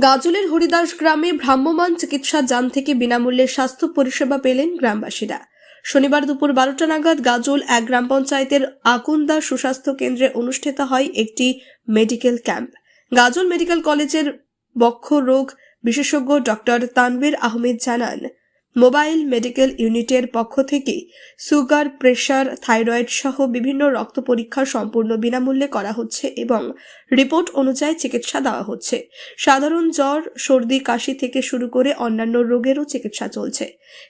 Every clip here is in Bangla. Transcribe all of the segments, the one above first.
গাজলের হরিদাস গ্রামে ভ্রাম্যমান চিকিৎসা যান থেকে বিনামূল্যে স্বাস্থ্য পরিষেবা পেলেন গ্রামবাসীরা। শনিবার দুপুর বারোটা নাগাদ গাজল এক গ্রাম পঞ্চায়েতের আকুন্দা সুস্বাস্থ্য কেন্দ্রে অনুষ্ঠিত হয় একটি মেডিকেল ক্যাম্প। গাজল মেডিকেল কলেজের বক্ষ রোগ বিশেষজ্ঞ ডক্টর তানভীর আহমেদ জানান মোবাইল মেডিকেল ইউনিটের পক্ষ থেকে সুগার, প্রেশার, থাইরয়েড সহ বিভিন্ন রক্ত পরীক্ষা সম্পূর্ণ বিনামূল্যে করা হচ্ছে এবং রিপোর্ট অনুযায়ী চিকিৎসা দেওয়া হচ্ছে। সাধারণ জ্বর, সর্দি, কাশি থেকে শুরু করে অন্যান্য রোগেরও চিকিৎসা চলছে।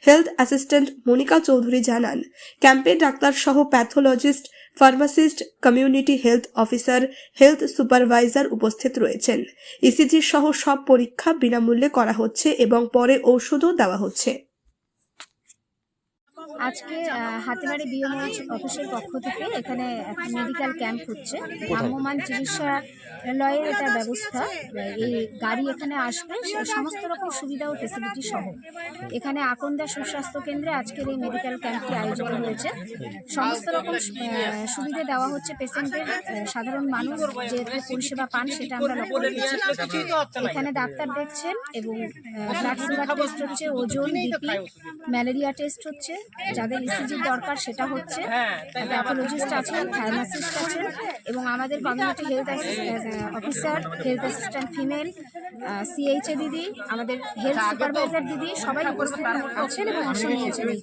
হেলথ অ্যাসিস্ট্যান্ট মনিকা চৌধুরী জানান, ক্যাম্পে ডাক্তার সহ pathologist, pharmacist, community health officer, health supervisor উপস্থিত রয়েছেন। ইসিজি সহ সব পরীক্ষা বিনামূল্যে করা হচ্ছে এবং পরে ঔষধও দেওয়া হচ্ছে। আজকে হাতিবাড়ি বিএমএইচ অফিসের পক্ষ থেকে এখানে একটা মেডিকেল ক্যাম্প হচ্ছে। ভ্রাম্যমান চিকিৎসালয়ের এটা ব্যবস্থা। এই গাড়ি এখানে আসবে সমস্ত রকম সুবিধা ও ফেসিলিটি সহ। এখানে আকন্দা সুস্বাস্থ্য কেন্দ্রে আজকের এই মেডিকেল ক্যাম্পটি আয়োজিত হয়েছে। সমস্ত রকম সুবিধা দেওয়া হচ্ছে পেশেন্টের সাধারণ মানুষ যে পরিষেবা পান সেটা আমরা লক্ষ্য রেখেছি এখানে ডাক্তার দেখছেন এবং ব্লাড সুগার টেস্ট হচ্ছে ওজন বিপি ম্যালেরিয়া টেস্ট হচ্ছে। যাদের ইসিজির দরকার সেটা হচ্ছে প্যাথোলজিস্ট আছেন ফার্মাসিস্ট আছেন এবং আমাদের community health officer health assistant female CHA দিদি আমাদের হেলথ সুপারভাইজার দিদি সবাই উপস্থিত আছেন এবং অংশ নিয়েছেন এই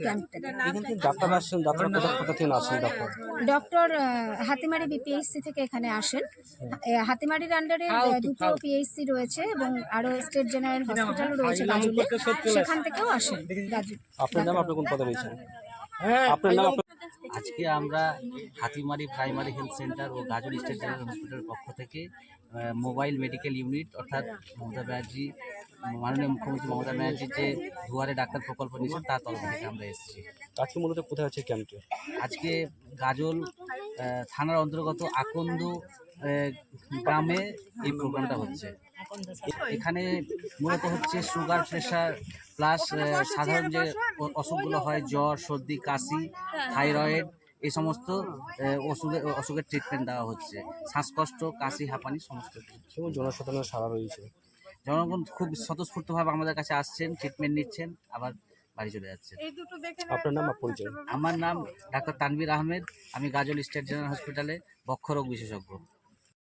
ডাক্তার কোথা থেকে ডাক্তার ডক্টর হাতিমারি বিপিএইচসি থেকে এখানে আসেন। হাতিমারির আন্ডারে দুটো পিএইচসি রয়েছে এবং আরও স্টেট জেনারেল হসপিটালও রয়েছে গাজলে সেখান থেকেও আসেন আপনার নাম আপনি কোন পদে রয়েছেন? আপনার নাম? আজকে আমরা হাতিমারি প্রাইমারি হেলথ সেন্টার ও গাজল স্টেট জেনারেল হসপিটালের পক্ষ থেকে মোবাইল মেডিকেল ইউনিট অর্থাৎ মমতা ব্যানার্জি মাননীয় মুখ্যমন্ত্রী মমতা ব্যানার্জির যে দুয়ারে ডাক্তার প্রকল্প নিয়েছেন তার তরফ থেকে আমরা এসেছি। আজকে মূলত কোথায় আছে ক্যাম্পটি? আজকে গাজল থানার অন্তর্গত আকন্দ গ্রামে এই প্রোগ্রামটা হচ্ছে। এখানে মূলত হচ্ছে সুগার প্রেশার প্লাস সাধারণ যে অসুখগুলো হয় জ্বর সর্দি কাশি থাইরয়েড এই সমস্ত অসুখের অসুখের ট্রিটমেন্ট দেওয়া হচ্ছে। শ্বাসকষ্ট কাশি হাঁপানি সমস্ত জনসাধারণের সারা রয়েছে। জনগণ খুব স্বতঃস্ফূর্তভাবে আমাদের কাছে আসছেন ট্রিটমেন্ট নিচ্ছেন আবার বাড়ি চলে যাচ্ছেন। আপনার নাম পরিচয়। আমার নাম ডাক্তার তানভীর আহমেদ। আমি গাজল স্টেট জেনারেল হসপিটালে বক্ষরোগ বিশেষজ্ঞ।